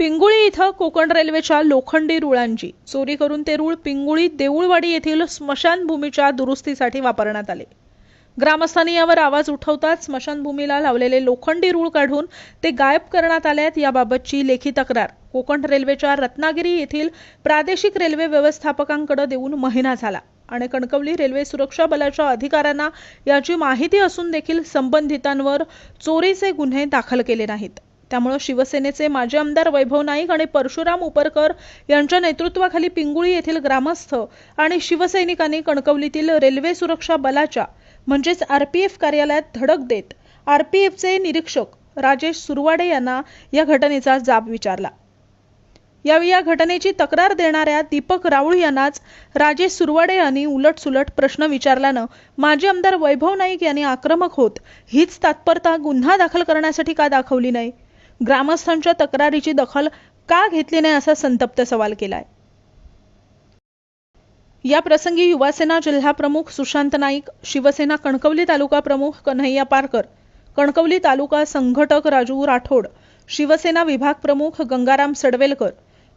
पिंगुळी इथं कोकण रेल्वेच्या लोखंडी रुळांची. चोरी करून ते रूळ पिंगुळी देऊळवाडी येथील स्मशानभूमीच्या दुरुस्तीसाठी वापरण्यात आले. ग्रामस्थांनी यावर आवाज उठवताच स्मशानभूमीला लावलेले लोखंडी रूळ काढून ते गायब करण्यात आल्यात आहेत याबाबतची लेखी तक्रार. कोकण रेल्वेच्या रत्नागिरी येथील प्रादेशिक रेल्वे व्यवस्थापकांकडे देऊन महिना झाला आणि कणकवली रेल्वे सुरक्षा बलाच्या अधिकाऱ्यांना याची माहिती असून देखील संबंधितांवर चोरीचे गुन्हे दाखल केले नाहीत. त्यामुळे शिवसेनेचे माजी आमदार वैभव नाईक आणि परशुराम उपरकर यांच्या नेतृत्वाखाली पिंगुळी येथील ग्रामस्थ आणि शिवसैनिकांनी कणकवलीतील रेल्वे सुरक्षा बलाच्या म्हणजेच आरपीएफ कार्यालयात धडक देत आरपीएफचे निरीक्षक राजेश सुरवाडे यांना या घटनेचा जाब विचारला. यावेळी या घटनेची तक्रार देणाऱ्या दीपक राऊळ यांनाच राजेश सुरवाडे यांनी उलटसुलट प्रश्न विचारल्यानं माजी आमदार वैभव नाईक यांनी आक्रमक होत हीच तात्परता गुन्हा दाखल करण्यासाठी का दाखवली नाही? ग्रामस्थांच्या तक्रारीची दखल का घेतली नाही असा संतप्त सवाल केलाय. या प्रसंगी युवासेना जिल्हा प्रमुख सुशांत नाईक शिवसेना कणकवली तालुका प्रमुख कन्हैया पारकर कणकवली तालुका संघटक राजू राठोड शिवसेना विभाग प्रमुख गंगाराम सडवेलकर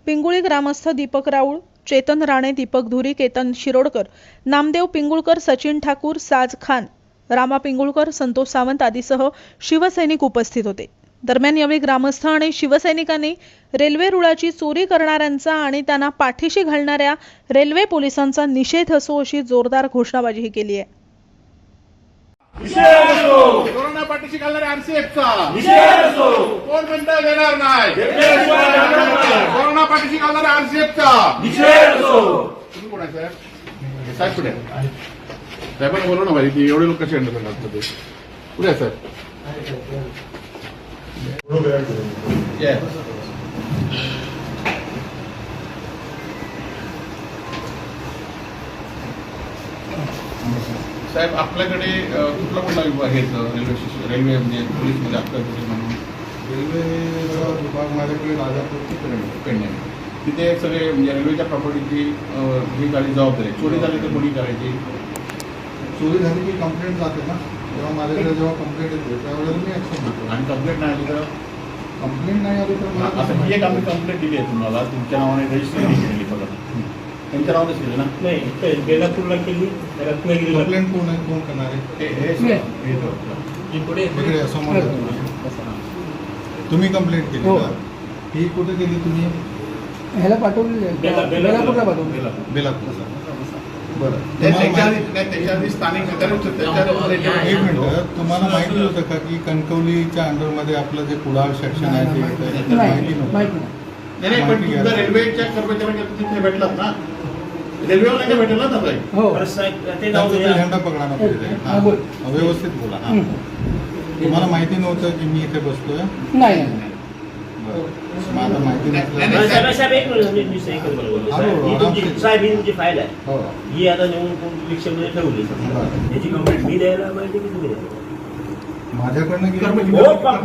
पिंगुळी ग्रामस्थ दीपक राऊळ चेतन राणे दीपक धुरी केतन शिरोडकर नामदेव पिंगुळकर सचिन ठाकूर साज खान रामा पिंगुळकर संतोष सावंत आदीसह शिवसैनिक उपस्थित होते. दरम्यान यावेळी ग्रामस्थ आणि शिवसैनिकांनी रेल्वे रुळाची चोरी करणाऱ्यांचा आणि त्यांना पाठीशी घालणाऱ्या रेल्वे पोलिसांचा निषेध असो अशी जोरदार घोषणाबाजीही केली आहे. निषेध असो. कोरोना पाठीशी घालणाऱ्या आरसीएफचा. निषेध असो. कोण म्हणतं देणार नाही. कोरोना पाठीशी घालणाऱ्या आरसीएफचा. निषेध असो. तुम्ही कोण आहे साहेब? साहेब आहे? साहेबांना बोलव ना भाई की एवढे लोक कसे ते कुठे आहे साहेब? साहेब आपल्याकडे कुठला कुठला विभाग आहे? रेल्वे स्टेशन- रेल्वे म्हणजे पोलीसमध्ये आपल्याकडे म्हणून? रेल्वे विभाग माझ्याकडे राजापूरची पेंड तिथे सगळे म्हणजे रेल्वेच्या प्रॉपर्टीची ही गाडी जबाबदारी. चोरी झाली तर कोणी करायची? चोरी झाली की कंप्लेंट जाते ना. तेव्हा माझ्याकडे जेव्हा कंप्लेंट येते त्यावेळेला मी ऍक्शन घेतो आणि कंप्लेंट नाही आली तर कंप्लेंट नाही आली तर मला असं ही एक आम्ही कंप्लेंट दिली आहे तुम्हाला तुमच्या नावाने रजिस्टर केली बघा त्यांच्या नावानेच केली ना नाही ते बेलापूरला केली रत्नागिरीला कंप्लेंट कोण आहे कोण करणार आहे हे- हे नाही. हे तो. ही पुढे इकडे समोर आहे तुम्ही. कंप्लेंट केली हो. का ही कुठे केली तुम्ही ह्याला पाठवलेलं आहे. बेला- बेलापूरला. बेलापूरला पाठवलेलं बेलापूर. बेलापूरला तुम्हाला माहिती- एक मिनिट तुम्हाला माहिती होतं का की कणकवलीच्या अंडरमध्ये आपलं जे कुडाळ सेक्शन आहे ते माहिती नव्हतं रेल्वेच्या कर्मचाऱ्यांच्या तिथे भेटलात ना रेल्वेवाला नाही भेटला ना? हो. झेंडा पकडा. हा, बोल. हा. व्यवस्थित बोला हा. हं. तुम्हाला माहिती नव्हतं की मी इथे बसतोय नाही माहिती नाही, साहेब एक मिनिट मी- सही करून बोलतो. हा, साहेब. ही तुमची आरामशीर. साहेब ही तुमची फाईल आहे. हो. ही आता नेऊन रिक्षामध्ये ठेवली बरं. याची कंप्लेंट मी द्यायला पाहिजे की तुम्ही द्यायला माझ्याकडनं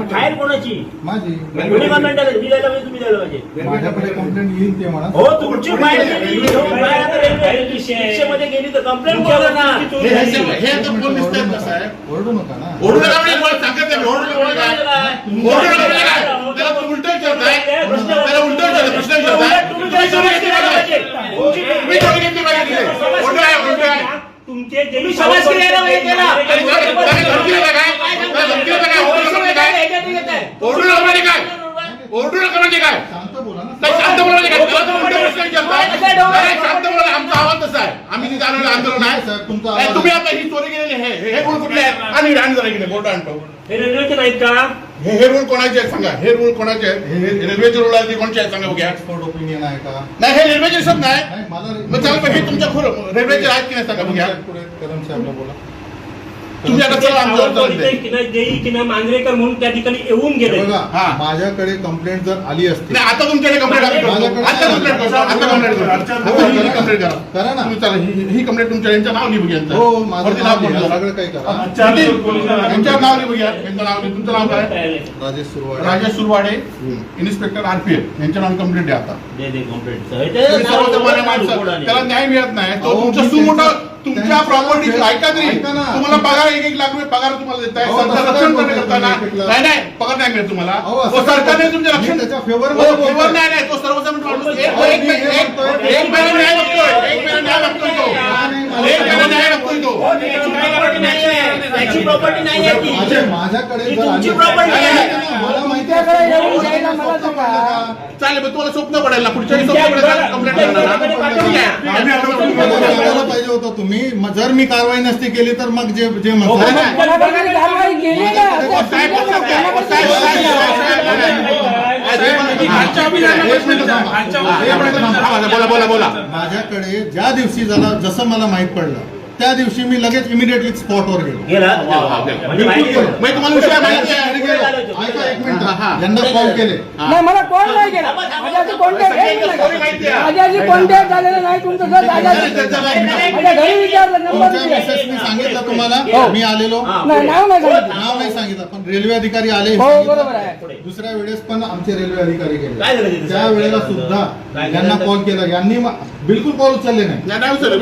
फाईल कोणाची? माझी. कोणी कंप्लेंट द्यायला मी द्यायला पाहिजे तुम्ही द्यायला पाहिजे. माझ्याकडे कंप्लेंट येईल ते म्हणा. हो तुमची फाईल रिक्षामध्ये गेली तर कंप्लेंट करा ना. हे- हे- हे साहेब ओरडू नका ना. ओरडू नका सांगत ओरडू नका. काय? ओरडू नका. काय? त्याला उलटं विचारताय? त्याला उलटं विचारताय, प्रश्न विचारताय? तुम्ही तुम्ही चोरी घेतली पाहिजे. तुमची- तुम्ही चोरी घेतली पाहिजे तिथे. उलटं आहे, उलटं आहे. तुमचे जे मी समाजकीय यायला हे केला. आणि त्याला- त्याला धमकी देता काय? त्याला धमकी देता काय? ओरडू नका म्हणजे काय? ओरडू नका म्हणजे काय? ओरडू नका म्हणजे काय? शांत बोला ना नाही, शांत बोला म्हणजे काय? त्याला तुम्ही उलटे प्रश्न विचारताय? नाही, शांत बोला. आमचा आवाज तसा आहे. आम्ही तिथे आलेलो आंदोलन आहे. साहेब, तुमचा नाही, तुम्ही आता ही चोरी केलेली आहे. हे- हे रूल कुठले आहेत आणि आणि जरा इकडे आणतो. हे रेल्वेचे नाहीत का? हे हे रूल कोणाचे आहेत? सांगा. हे रूल कोणाचे आहेत? हे हे रेल्वेचे रूल आहेत ते कोणचे आहेत? सांगा बघ्या. एक्सपर्ट ओपिनियन आहे का? नाही हे रेल्वेचे दिसत नाही. नाही मला मग पण हे तुमच्या खुर रेल्वेचे आहेत की नाही? सांगा बघ्या. साहेबला बोला. तुम्ही आता चला जेई मांजरेकर म्हणून त्या ठिकाणी येऊन गेले. बघा हा. माझ्याकडे कंप्लेंट जर आली असती. नाही आता तुमच्याकडे कंप्लेंट आता माझ्याकडे- कंप्लेंट करतो आता कंप्लेंट करतो आता ही कंप्लेंट करा. करा ना. तुम्ही चला ही ही कंप्लेंट तुमच्या यांचं नाव लिहू घ्या. हो माझं वरती नाव नाव लिहा, लिहा. सगळं काही करा. यांच्यावर नाव लिहू घ्या. यांचं नाव लिहू. तुमचं नाव काय? राजेश सुरवाडे. राजेश सुरवाडे इन्स्पेक्टर आरपीएफ यांच्या नावाने कंप्लेंट द्या आता. दे दे कंप्लेंट तुम्ही सर्वसामान्य माणसं. त्याला न्याय मिळत नाही. तो अहो, तुमचं मी सुमोठं तुमच्या शेअर- ऐका तरी. तुम्हाला पगार एक एक लाख रुपये पगार तुम्हाला देत आहे रक्षण करताना? नाही नाही पगार नाही मिळत तुम्हाला सरकारने? तुमचे मी रक्षण हो, बोलतोय. favor नाही नाही तो सर्वसामान्य माणूस एक हे महिना न्याय मागतोय एक महिना न्याय मागतोय तो एक महिना न्याय मागतोय तो हो, त्याची प्रॉपर्टी नाही आहे प्रॉपर्टी ती माझ्या माझ्याकडे ही जर तुमची आली- property नाही, आहे. नाही, नाही, मला माहिती तुमच्याकडे आहे. जायला मला? चालेल मग तुम्हाला स्वप्न पडेल ना पुढच्या वेळी तुमच्या स्वप्न पडेल घराला- कंप्लेंट करणार ना? आम्ही आता मला सांगायला पाहिजे होतं तुम्ही मग जर मी कारवाई नसती केली तर मग जे जे त्याला काहीतरी कारवाई केली ना ओ, साहेब, ओ, साहेब, ओ, साहेब, ओ, साहेब, ओ, साहेब, ओ, साहेब, नाही, नाही. खालच्या अभियानाला एक मिनिट थांबा. खालच्या हा, एक मिनिट थांबा. हा, बोला बोला बोला माझ्याकडे ज्या दिवशी झाला जसं मला माहीत पडलं त्या दिवशी मी लगेच इमिडिएटली स्पॉटवर गेलो. म्हणजे. मग तुम्हाला विषय माहिती आहे. घरी गेलो. ऐका एक मिनिट. हा. यांना कॉल. केले नाही मला कॉल नाही केला. माझ्याशी कॉन्टॅक्ट सगळी माहिती आहे. माझ्याशी कॉन्टॅक्ट झालेला नाही. तुमचं सर दादाशी माझ्या घरी विचारलं नंबर तुमच्या दिला. मेसेजनी सांगितलं तुम्हाला. हो. मी आलेलो. नाही नाव नाही सांगितलं. नाव नाही सांगितलं. पण रेल्वे अधिकारी आले हे हो सांगितलं. बरोबर आहे. दुसऱ्या वेळेस पण आमचे रेल्वे अधिकारी काय गेले झालं? त्या वेळेला सुद्धा यांना? कॉल केला. यांनी मा- बिलकुल कॉल उचलले नाही नाही, नाही सर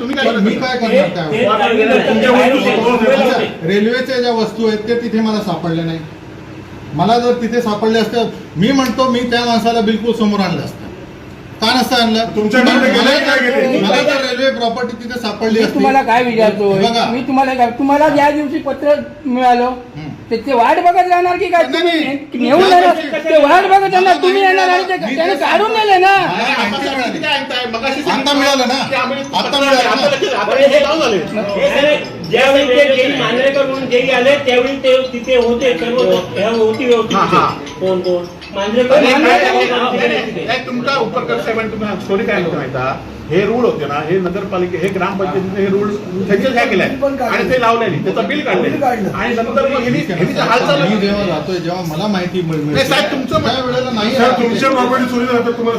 तुम्ही काय केलं तुम्ही काय मी करणार त्यावेळेस तुमच्या अच्छा, रेल्वेच्या ज्या वस्तू आहेत ते तिथे मला सापडले नाही मला जर तिथे सापडले असते मी म्हणतो मी त्या माणसाला बिलकुल समोर आणलं असतं का नसतं आणलं तुमच्याकडे गेले मला काय जर- गेले? मला जर रेल्वे प्रॉपर्टी तिथे सापडली मी असती तुम्हाला काय विचारतो बघा. मी तुम्हाला काय तुम्हाला ज्या दिवशी पत्र मिळालं हं. ते ते वाट बघत राहणार की काय तुम्ही. नेऊन जाणार ते वाट बघत राहणार तुम्ही येणार आणि ते. त्याने मी काढून नेले ना आता मिळाली. ना. आता मिळालं हे ज्यावेळी ते जेई मांजरेकर म्हणून जेई आले त्यावेळी ते तिथे होते सर्व ह्या होती व्यवस्थित हा, हा. कोण कोण काय- काय- काय-. काय- काय तुमचा उपकर साहेबांनी तुम्ही स्टोरी काय माहिती? हे रूळ होते ना हे नगरपालिके हे ग्रामपंचायतीने हे रूळ त्यांच्याच ह्या केलाय? आणि ते लावलेली त्याचं बिल काढले आणि नंतर जेव्हा मला माहिती मिळ- नाही, साहेब, तुमचं- वेळेला नाही तुमच्या. प्रॉपर्टी चोरी झाल्यानंतर तुम्हाला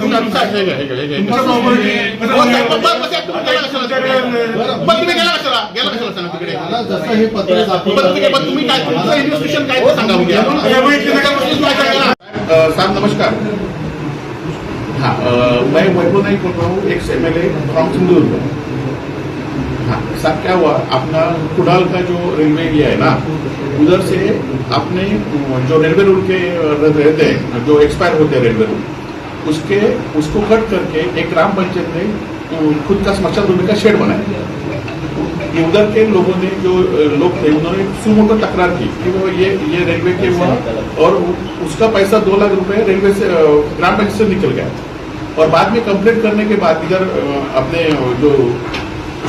जसं हे पत्र तुम्ही काय इन्व्हेस्टिगेशन काय सांगा साहब, नमस्कार. हाँ मैं वैभव नहीं बोल रहा हूँ एक M L A from Sindhudurg. हाँ साहब, क्या हुआ? अपना कुडाल का जो रेलवे गया है ना, उधर से अपने जो रेलवे रूल के रहते हैं, जो एक्सपायर होते हैं रेलवे रूल उसके, उसको कट करके एक ग्राम पंचायत ने खुद का स्मशान भूमि का शेड बनाया। उधर के लोगों ने जो लोग थे, उन्होंने सुमोटो तकरार की कि वो ये ये रेलवे के हुआ और उसका पैसा दो लाख रुपए रेलवे से ग्राम बैंक से निकल गया। और बाद में कंप्लेंट करने के बाद इधर अपने जो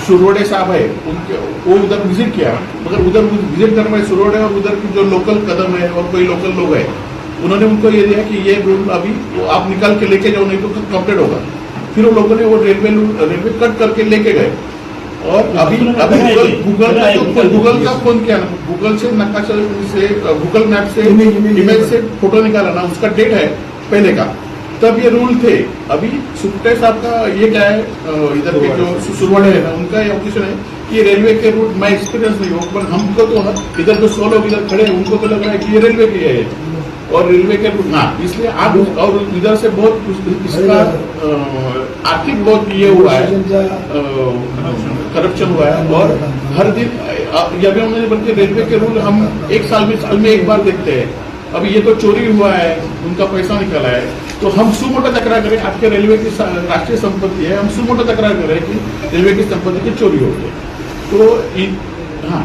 सुरोडे साहब है, उनके, वो उधर विज़िट किया। मगर उधर विज़िट करने में सुरोडे और उधर की जो लोकल कदम है और कोई लोकल लोग है, उन्होंने उनको ये दिया कि ये रूल अभी आप निकाल के लेके जाओ, नहीं तो कंप्लेंट होगा। फिर वो लोगों ने वो रेलवे रेलवे कट करके लेके गए। और अभी अभी गूगल गूगल गूगल का फ़ोन किया ना गूगल से नकाशा से गूगल मैप से इमेज से फ़ोटो निकाला ना उसका डेट है पहले का। तब ये रूल थे। अभी सुप्टे साहब का ये क्या है? इधर के जो सु- सुरवाड़े है ना उनका ये ऑब्जेक्शन है कि रेलवे के रूट मैं एक्सपीरियंस नहीं हूँ पर हमको तो इधर जो सौ लोग इधर खड़े हैं उनको तो लग रहा है कि ये रेलवे के है। और रेलवे के हाँ इसलिए आप और इधर से बहुत इसका आर्थिक बहुत ये हुआ है। करप्शन हुआ है। और हर दिन अभी हमने बल्कि रेलवे के रूल हम एक साल में साल में एक बार देखते हैं। अभी ये तो चोरी हुआ है उनका पैसा निकला है। तो हम सुमोटो तकरार करें आपके रेलवे की राष्ट्रीय संपत्ति है हम सुमोटो तकरार करें कि रेलवे की संपत्ति की चोरी हो गई। तो हाँ हाँ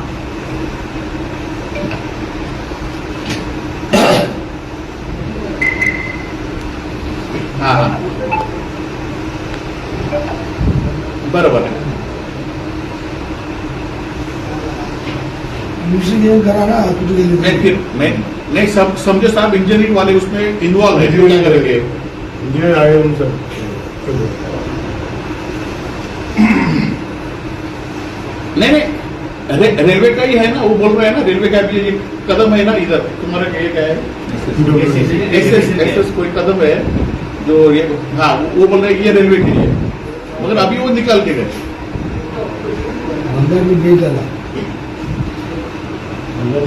कुछ गेम नहीं फिर मैं नहीं सब समझो साहब इंजीनियरिंग वाले उसमें इन्वॉल्व है क्या करेंगे इंजिनियर आए उनसे नहीं नहीं रे, रेलवे का ही है ना वो बोल रहे हैं ना रेलवे का भी कदम है ना इधर तुम्हारा ये क्या है? एक्सेस एक्सेस कोई कदम है जो ये हाँ वो वो बोल रहे हैं ये रेलवे के लिए मगर अभी वो निकाल के गए। अंदर भी नहीं डाला।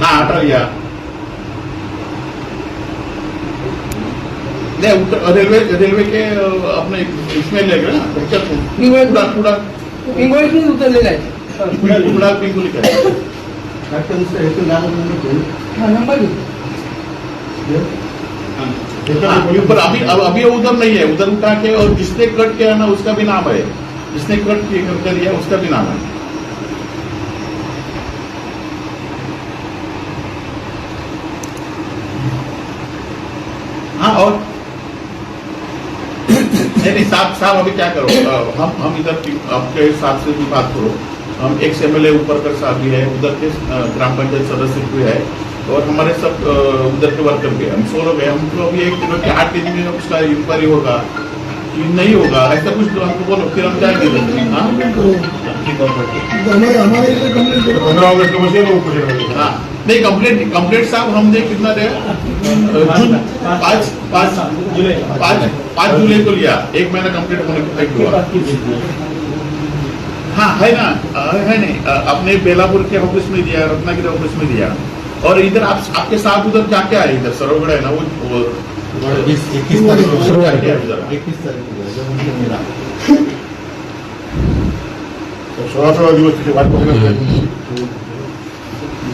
हाँ लिया नहीं उत्तर- रेलवे रेलवे के अ, अपने इसमें ले गए ना ह्याच्यात कूड़ा कूड़ा पिंगोळीतून उतरलेला आहे. काय हा हाँ, पर अभी अब- अभी वो उधर नहीं है उधर उठा के और जिसने कट किया ना उसका भी नाम है जिसने कट किया कर दिया उसका भी नाम हाँ साहब साहब अभी क्या करो हम हम इधर आपके साथ से भी बात करो हम एक्स एम एल ऊपर कर साहब भी है उधर के ग्राम पंचायत सदस्य भी है और हमारे सब उधर के वर्कर भी हैं। हम सो लोग हैं हमको अभी एक किलो के आठ के दिन में उसका इंक्वायरी होगा कि नहीं होगा ऐसा कुछ तो हमको बोलो फिर हम जाएँगे। हाँ? तो को बसेल हाँ नहीं कंप्लेंट कंप्लेंट साहब हमने कितना दिया अ, जून पाँच पाँच पाँच पाँच जुलाई को लिया। एक महीना कंप्लीट होने को तक हुआ। हाँ है ना? है नहीं। अपने बेलापुर के ऑफ़िस में दिया रत्नागिरी ऑफ़िस में दिया। और इधर आप आपके साथ उधर जाके आए इधर सरोगढ़ है ना वो, वो इक्कीस को। इक्कीस तारीख को जायचं म्हणजे मिळा. सोळा सोळा दिवस तिथे वाट बघण्यात पाच तारखेची हो ते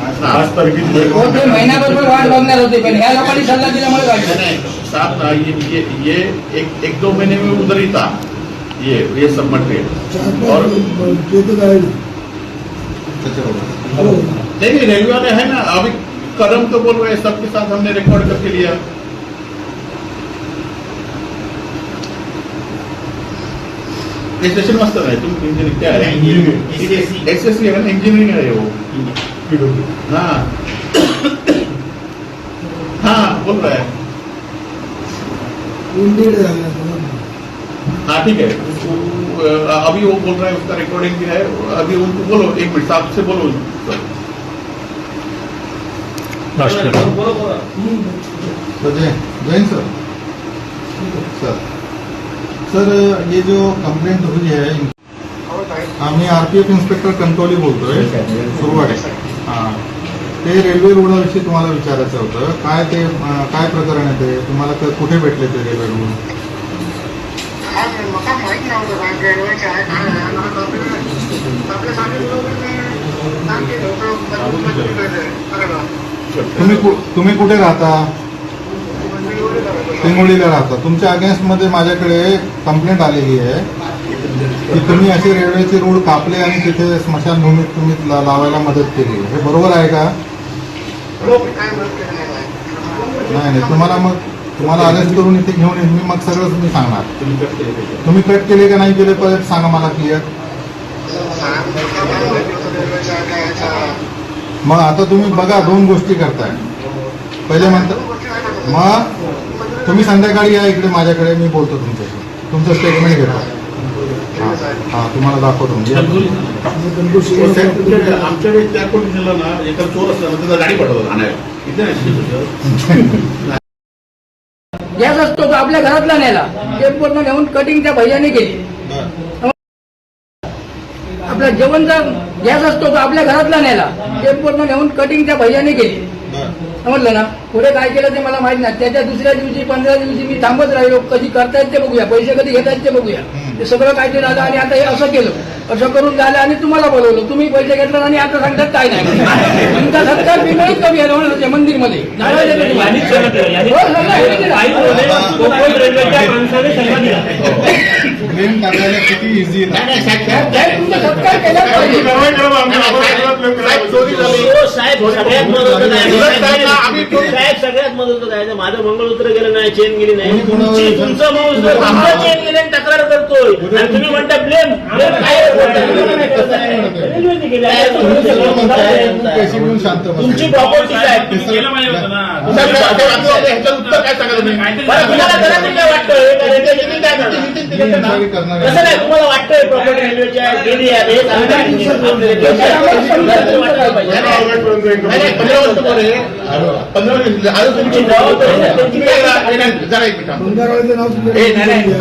महिनाभर वाट बघणार होते पण ह्या लोकांनी सल्ला दिल्यामुळे वाटलं नहीं, ये ये ये एक एक दो महीने में उधर ही था ये ये सब मटेरियल और पाच ते तर आहे त्याच्यावर हो नहीं नहीं रेलवे वाले है ना अभी कदम तो बोल रहे सबके साथ हमने रिकॉर्ड करके लिया। स्टेशन मस्त है तुम इंजीनियरिंग क्या है? इंजीनियरिंग एस एस सी है ना इंजीनियरिंग है वो। हाँ। हाँ बोल रहा है। हाँ ठीक है। अभी वो बोल रहा है उसका रिकॉर्डिंग भी है। अभी उनको बोलो एक मिनट साहब से बोलो। Jai Jain sir. Sir sir ये जो कंप्लेंट हुई है आम्ही आरपीएफ इन्स्पेक्टर कंटोली बोलतोय सुरवाडे हाँ। ते रेल्वे रुग्णाविषयी तुम्हाला विचारायचं होतं. काय ते काय प्रकरण आहे ते? तुम्हाला कुठे भेटले ते रेल्वे रुग्ण? तुम्ही तुम्ही कुठे राहता? पिंगोळीला राहता. तुमच्या अगेन्स्टमध्ये माझ्याकडे कंप्लेंट आलेली आहे. की तुम्ही असे रेल्वेचे रोड कापले आणि तिथे स्मशानभूमीत तुम्ही लावायला मदत केली. हे बरोबर आहे का? नाही नाही. तुम्हाला मग तुम्हाला अरेस्ट करून इथे घेऊन येईन मी मग सगळं तुम्ही सांगणार. तुम्ही कट केले का नाही केले? परत सांगा मला क्लिअर मग आता तुम्ही बघा दोन गोष्टी करताय. पहिले म्हणता मग तुम्ही संध्याकाळी या इकडे माझ्याकडे मी बोलतो तुमच्याशी. तुमचं स्टेटमेंट घेतो. हां हां तुम्हाला दाखवतो. आमच्याकडे त्या कोणी दिलं ना एका चोर असला गाडी आणायला. नाही गॅस असतो तो आपल्या घरातला नेला एअरपोर्टला नेऊन कटिंग त्या भैयाने केली. आपला जेवणचा गॅस असतो तो आपल्या घरातला नेला एअरपोर्टला नेऊन कटिंग त्या भैयाने केली. समजलं ना पुढे काय केलं ते मला माहीत नाही. त्याच्या दुसऱ्या दिवशी पंधरा दिवशी मी थांबत राहिलो. कधी करतायत ते बघूया. पैसे कधी घेतायत ते बघूया. ते सगळं काय ते झालं आणि आता हे असं केलं. असं करून झालं आणि तुम्हाला बोलवलं. तुम्ही पैसे घेतला आणि आता सांगतात काय नाही. तुमचा सत्कार बिंगळीत कमी आहे मंदिरमध्ये. सल्ला दिला. यांनी- हो, हे किती इझी तुमचा सत्कार साहेब. हो, साहेब सगळ्यात महत्वाचं काय उलट साहेब, आम्ही तो- साहेब सगळ्यात महत्वाचं काय आहे? माझं मंगळसूत्र गेलं नाही चेन गेली नाही. तुमची चेन गेलं आणि तक्रार करतोय. आणि तुम्ही म्हणता ब्लेम काय तुमची प्रॉपर्टी उत्तर काय सांगा तुम्ही बरं तुम्हाला घरातून काय वाटतंय का रेल्वेने काय करणार? मी इन्क्वायरी करणार आहे. कसं नाही तुम्हाला वाटतंय प्रॉपर्टी पाहिजे. पंधरा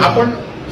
आपण